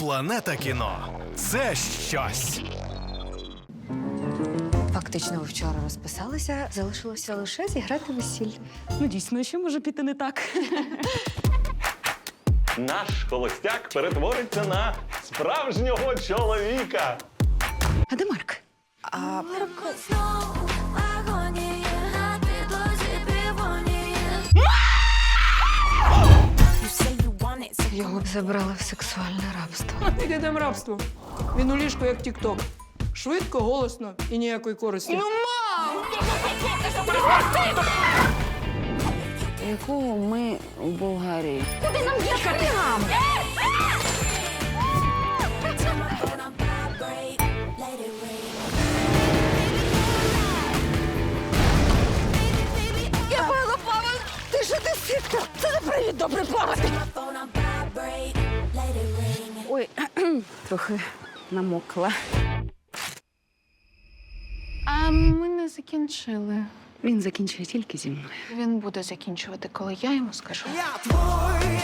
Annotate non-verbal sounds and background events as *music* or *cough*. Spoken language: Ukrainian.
Планета кіно це щось. Фактично, ви вчора розписалися, залишилося лише зіграти весілля. Ну, дійсно, що може піти не так? Наш холостяк перетвориться на справжнього чоловіка. А де Марк? А Знову його б забрали в сексуальне рабство. Яке там рабство? Він у ліжку як тік-ток. Швидко, голосно і ніякої користі. Якого ми у Болгарії? Ой, *clears throat* трохи намокла. А ми не закінчили. Він закінчує тільки зі мною. Він буде закінчувати, коли я йому скажу. Я твоє